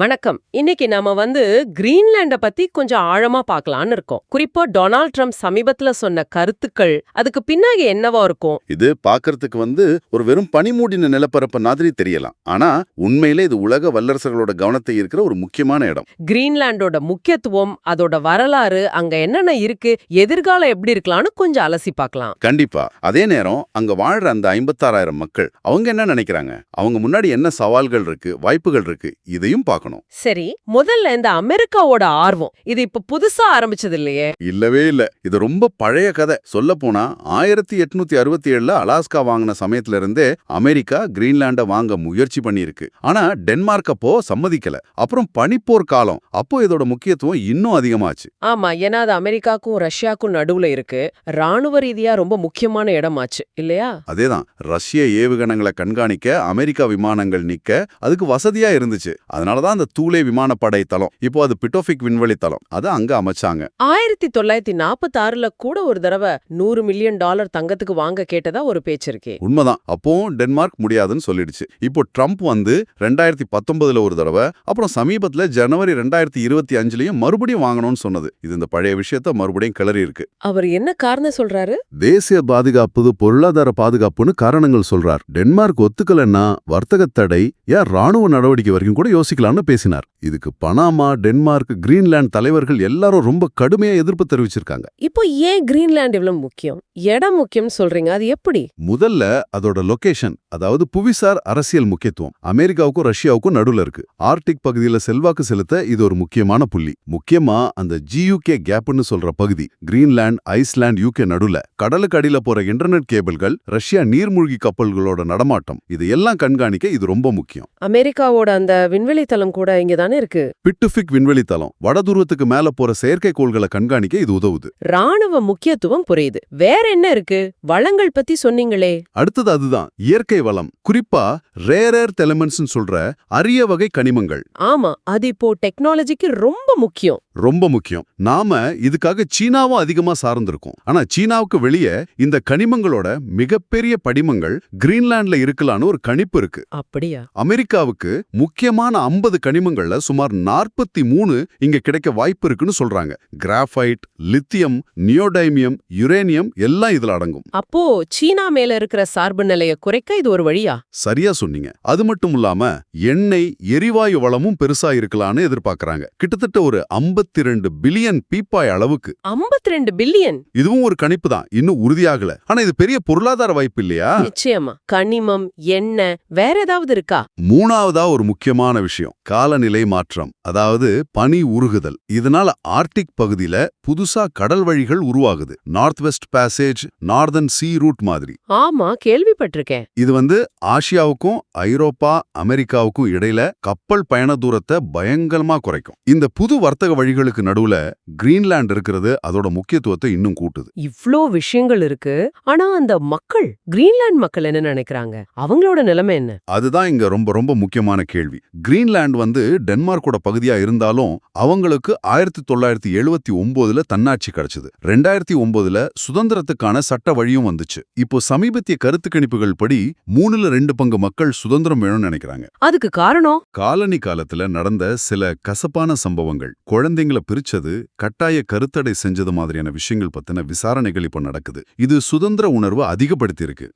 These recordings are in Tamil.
வணக்கம். இன்னைக்கு நாம வந்து கிரீன்லாண்ட பத்தி கொஞ்சம் ஆழமா பார்க்கலாம்னு இருக்கோம். குறிப்பா டொனால்ட் ட்ரம்ப் சமீபத்துல சொன்ன கருத்துக்கள் அதுக்கு பின்னாடி என்னவா இருக்கும்? இது பார்க்கறதுக்கு வந்து ஒரு வெறும் பனிமூடின நிலப்பரப்பு மாதிரி தெரியலாம். ஆனா உண்மையிலே இது உலக வல்லரசுகளோட கவனத்தை இருக்கிற ஒரு முக்கியமான இடம். கிரீன்லாண்டோட முக்கியத்துவம் அதோட வரலாறு அங்க என்னென்ன இருக்கு எதிர்காலம் எப்படி இருக்கலாம்னு கொஞ்சம் அலசி பார்க்கலாம். கண்டிப்பா. அதே நேரம் அங்க வாழ்ற அந்த ஐம்பத்தாறாயிரம் மக்கள் அவங்க என்ன நினைக்கிறாங்க? அவங்க முன்னாடி என்ன சவால்கள் இருக்கு வாய்ப்புகள் இருக்கு இதையும் பார்க்கணும். சரி முதல்ல இந்த அமெரிக்காவோட ஆர்வம். இது இப்ப புதுசா ஆரம்பிச்சது இல்லையே இல்லவே இல்ல. இது ரொம்ப பழைய கதை. சொல்ல போனா ஆயிரத்தி எட்நூத்தி அறுபத்தி ஏழுல அலாஸ்கா வாங்கின சமயத்துல இருந்தே அமெரிக்கா கிரீன்லாண்ட வாங்க முயற்சி பண்ணியிருக்கு. ஆனா டென்மார்க் அப்போ சம்மதிக்கல. அப்புறம் பனிப்போர் காலம். அப்போ இதோட முக்கியத்துவம் இன்னும் அதிகமாச்சு. ஆமா ஏன்னா அது அமெரிக்காக்கும் ரஷ்யாக்கும் நடுவுல இருக்கு. ராணுவ ரீதியா ரொம்ப முக்கியமான இடமாச்சு. இல்லையா? அதேதான். ரஷ்ய ஏவுகணங்களை கண்காணிக்க அமெரிக்கா விமானங்கள் நிக்க அதுக்கு வசதியா இருந்துச்சு. அதனாலதான் அந்த தூளே விமானப்படை தளம். இப்போ அது பிட்டோபிக் விண்வெளி தளம். அதை அங்க அமைச்சாங்க. ஆயிரத்தி தொள்ளாயிரத்தி நாற்பத்தி ஆறுல கூட ஒரு தடவை நூறு மில்லியன் டாலர் தங்கத்துக்கு வாங்க கேட்டதா ஒரு பேச்சு இருக்கே. உண்மைதான். அப்போ டென்மார்க் முடியாதுன்னு சொல்லிடுச்சு. இப்போ ட்ரம்ப் வந்து ரெண்டாயிரத்தி பத்தொன்பதுல ஒரு தடவை அப்புறம் சமீபத்துல ஜனவரி ரெண்டாயிரத்தி இருபத்தி அஞ்சுலயும் மறுபடியும் வாங்கணும்னு சொன்னது. இது இந்த பழைய விஷயத்த மறுபடியும் கிளறி இருக்கு. அவர் என்ன காரணம் சொல்றாரு? தேசிய பாதுகாப்பு பொருளாதார பாதுகாப்புன்னு காரணங்கள் சொல்றார். டென்மார்க் ஒத்துக்கலன்னா வர்த்தக தடை ஏன் ராணுவ நடவடிக்கை வரைக்கும் கூட யோசிக்கலாம்னு பேசினார். இதுக்கு பனாமா டென்மார்க் கிரீன்லாந்து தலைவர்கள் எல்லாரும் ரொம்ப கடுமையா எதிர்ப்பு தெரிவிச்சிருக்காங்க. இப்போ ஏன் கிரீன்லாண்ட் இவ்வளவு முக்கியம்? இடம் முக்கியம்னு சொல்றீங்க அது எப்படி? முதல்ல அதோட லொகேஷன் அதாவது புவிசார் அரசியல் முக்கியத்துவம். அமெரிக்காவுக்கும் ரஷ்யாவுக்கும் நடுவுல இருக்கு. ஆர்டிக் பகுதியில செல்வாக்கு செலுத்த இது ஒரு முக்கியமான புள்ளி. முக்கியமா அந்த ஜியூகே கேப்னு சொல்ற பகுதி. கிரீன்லாந்து ஐஸ்லாந்து யூகே நடுவுல. கடலுக்கு அடியில போற இன்டர்நெட் கேபிள்கள் ரஷ்யா நீர்மூழ்கி கப்பல்களோட நடமாட்டம். இது எல்லாம் கண்காணிக்க இது ரொம்ப முக்கியம். அமெரிக்காவோட அந்த விண்வெளி தளம் கூட இங்க தானே இருக்கு? பிட்டுஃபிக் விண்வெளி தளம் வடதுருவத்துக்கு மேல போற செயற்கைக்கோள்களை கண்காணிக்க இது உதவுது. ராணுவ முக்கியத்துவம் புரியுது. வேற என்ன இருக்கு? வளங்கள் பத்தி சொன்னீங்களே. அடுத்தது அதுதான் இயற்கை வளம். குறிப்பா ரேரர் எலிமெண்ட்ஸ் சொல்ற அரிய வகை கனிமங்கள். ஆமா அது இப்போ டெக்னாலஜிக்கு ரொம்ப முக்கியம். ரொம்ப முக்கியம். நாம இதுக்காக சீனாவும் அதிகமா சார்ந்திருக்கோம். ஆனா சீனாவுக்கு வெளியே இந்த கனிமங்களோட மிகப்பெரிய படிமங்கள் கிரீன்லாண்ட்ல இருக்கலான்னு ஒரு கணிப்பு இருக்கு. அப்படியா? அமெரிக்காவுக்கு முக்கியமான ஐம்பது கனிமங்கள்ல சுமார் நாற்பத்தி மூணு இங்க கிடைக்க வாய்ப்பு இருக்குன்னு சொல்றாங்க. கிராஃபைட் லித்தியம் நியோடைமியம் யுரேனியம் எல்லாம் இதுல அடங்கும். அப்போ சீனா மேல இருக்கிற சார்பு நிலைய குறைக்க இது ஒரு வழியா? சரியா சொன்னீங்க. அது மட்டும் இல்லாம எண்ணெய் எரிவாயு வளமும் பெருசா இருக்கலான்னு எதிர்பார்க்கறாங்க. கிட்டத்தட்ட ஒரு 52 ரெண்டு பில்லியன் பீப்பாய் அளவுக்கு. 52 ரெண்டு பில்லியன். இதுவும் ஒரு கணிப்பு தான். இன்னும் உறுதியாகல. ஆனா இது பெரிய பொருளாதார வாய்ப்பு இல்லையா? நிச்சயமா. கனிமம் எண்ணெய் வேற ஏதாவது இருக்கா? மூணாவதா ஒரு முக்கியமான விஷயம். காலநிலை மாற்றம் அதாவது பனி உருகுதல். இதனால ஆர்டிக் பகுதியில புதுசா கடல் வழிகள் உருவாகுது. North west passage northern sea route மாதிரி. ஆமா கேள்விப்பட்டிருக்கேன். இது வந்து ஆசியாவுக்கும் ஐரோப்பா அமெரிக்காவுக்கும் இடையில கப்பல் பயண தூரத்தை பயங்கரமா குறைக்கும். இந்த புது வர்த்தக வழிகளுக்கு நடுவுல கிரீன்லாந்து இருக்கிறது அதோட முக்கியத்துவத்தை இன்னும் கூட்டுது. இவ்ளோ விஷயங்கள் இருக்கு. ஆனா அந்த மக்கள் கிரீன்லாந்து மக்கள் என்ன நினைக்கிறாங்க? அவங்களோட நிலைமை என்ன? அதுதான் இங்க ரொம்ப ரொம்ப முக்கியமான கேள்வி. கிரீன்லாந்து வந்து டென்மார்க்கோட பகுதியா இருந்தாலும் அவங்களுக்கு ஆயிரத்தி தொள்ளாயிரத்தி எழுவத்தி ஒன்பதுல தன்னாட்சி கிடைச்சது. ரெண்டாயிரத்தி ஒன்பதுல சுதந்திரத்துக்கான சட்ட வழியும் வந்துச்சு. இப்போ சமீபத்திய கருத்து கணிப்புகள் படி மூணுல ரெண்டு பங்கு மக்கள் சுதந்திரம் வேணும்னு நினைக்கிறாங்க. அதுக்கு காரணம்? காலனி காலத்துல நடந்த சில கசப்பான சம்பவங்கள் குழந்தைங்களை பிரிச்சது கட்டாய கருத்தடை செஞ்சது மாதிரியான விஷயங்கள் பத்தின விசாரணைகள் இப்ப நடக்குது. இது சுதந்திர உணர்வை அதிகப்படுத்தி இருக்கு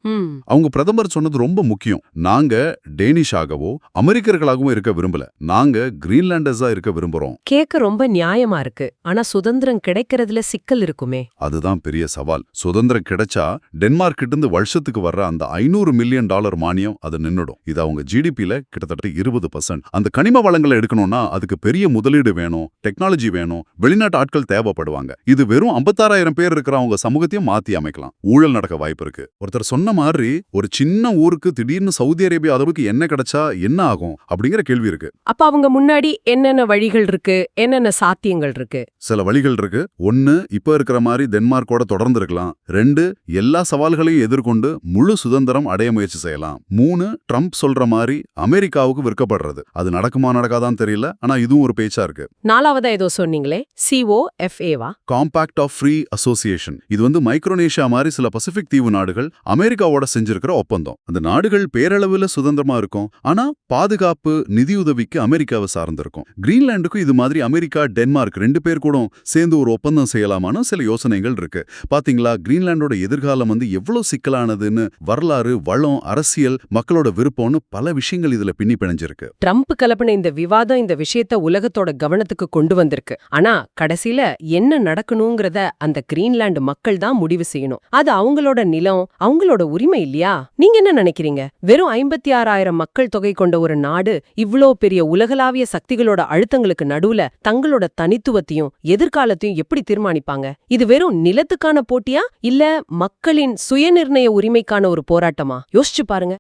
அவங்க பிரதமர் சொன்னது ரொம்ப முக்கியம். நாங்க டேனிஷாகவோ அமெரிக்கர்களாகவும் இருக்க விரும்பல. நாங்க கிரீன்லாண்டர்ஸா இருக்க விரும்புறோம். கேக்க ரொம்ப நியாயமா இருக்கு. ஆனா சுதந்திரம் கிடைக்கிறதுல சிக்கல் இருக்குமே. அதுதான் பெரிய சவால். சுதந்திரம் கிடைச்சா டென்மார்க் இருந்து வருஷத்துக்கு வர்ற அந்த ஐநூறு மில்லியன் டாலர் மானியம் அது நின்னுடும். இது அவங்க ஜிடிபில கிட்டத்தட்ட இருபது பர்சன்ட் அந்த கனிம வளங்களை எடுக்கணும்னா அதுக்கு பெரிய முதலீடு வேணும். டெக்னாலஜி வேணும் வெளிநாட்டு ஆட்கள் தேவைப்படுவாங்க. இது வெறும் ஐம்பத்தாறாயிரம் பேர் இருக்கிற அவங்க சமூகத்தையும் மாத்தி அமைக்கலாம். ஊழல் நடக்க வாய்ப்பு இருக்கு. ஒருத்தர் சொன்ன மாதிரி ஒரு சின்ன ஊருக்கு திடீர்னு சவுதி அரேபியா அளவுக்கு என்ன கிடைச்சா என்ன ஆகும்? அப்படிங்கிற கேள்வி இருக்கு. அப்ப அவங்க முன்னாடி என்னென்ன வழிகள் இருக்கு? என்னென்ன சாத்தியங்கள் இருக்கு? சில வழிகள் இருக்கு. ஒன்னு இப்ப இருக்கிற மாதிரி டென்மார்க்கோட தொடர்ந்து இருக்கலாம். ரெண்டு எல்லா சவால்களையும் எதிர்கொண்டு முழு சுதந்திரம் அடைய முயற்சி செய்யலாம். மூணு ட்ரம்ப் சொல்ற மாதிரி அமெரிக்காவுக்கு விற்கப்படுறது. அது நடக்குமா நடக்காதான்னு தெரியல. ஆனா இதுவும் ஒரு பேச்சா இருக்கு. நாலாவதா ஏதோ ஏதோ சொன்னீங்களே? சிஓஎஃப்ஏவா காம்பாக்ட் ஆஃப் ஃப்ரீ அசோசியேஷன் இது வந்து மைக்ரோனேஷியா மாதிரி சில பசிபிக் தீவு நாடுகள் அமெரிக்காவோட செஞ்சிருக்கிற ஒப்பந்தம். அந்த நாடுகள் பேரளவுல சுதந்திரமா இருக்கும். ஆனா பாதுகாப்பு நிதியுதவிக்கு அமெரிக்காவை சார்ந்திருக்கும். கிரீன்லாண்டுக்கும் இது மாதிரி அமெரிக்கா டென்மார்க் ரெண்டு பேர் கூட சேர்ந்து ஒரு ஒப்பந்தம் செய்யலாமான்னு சில யோசனைகள் இருக்கு. பாத்தீங்களா? கிரீன்லாண்டோட எதிர்காலம் வந்து எவ்வளவு சிக்கலானதுன்னு வரலாறு வளம் அரசியல் மக்களோட விருப்பம்னு பல விஷயங்கள் இதுல பின்னி பிணைஞ்சிருக்கு. ட்ரம்ப் கலப்பின இந்த விவாதம் இந்த விஷயத்த உலகத்தோட கவனத்துக்கு கொண்டு வந்திருக்கு. ஆனா கடைசில என்ன நடக்கணுங்கிறத அந்த கிரீன்லாந்து மக்கள் தான் முடிவு செய்யணும். அது அவங்களோட நிலம் அவங்களோட உரிமை இல்லையா? நீங்க என்ன நினைக்கிறீங்க? வெறும் ஐம்பத்தி ஆறாயிரம் மக்கள் தொகை கொண்ட ஒரு நாடு இவ்ளோ பெரிய உலகளாவிய சக்திகளோட அழுத்தங்களுக்கு நடுவுல தங்களோட தனித்துவத்தையும் எதிர்காலத்தையும் எப்படி தீர்மானிப்பாங்க? இது வெறும் நிலத்துக்கான போட்டியா? இல்ல மக்களின் சுயநிர்ணய உரிமைக்கான ஒரு போராட்டமா? யோசிச்சு பாருங்க.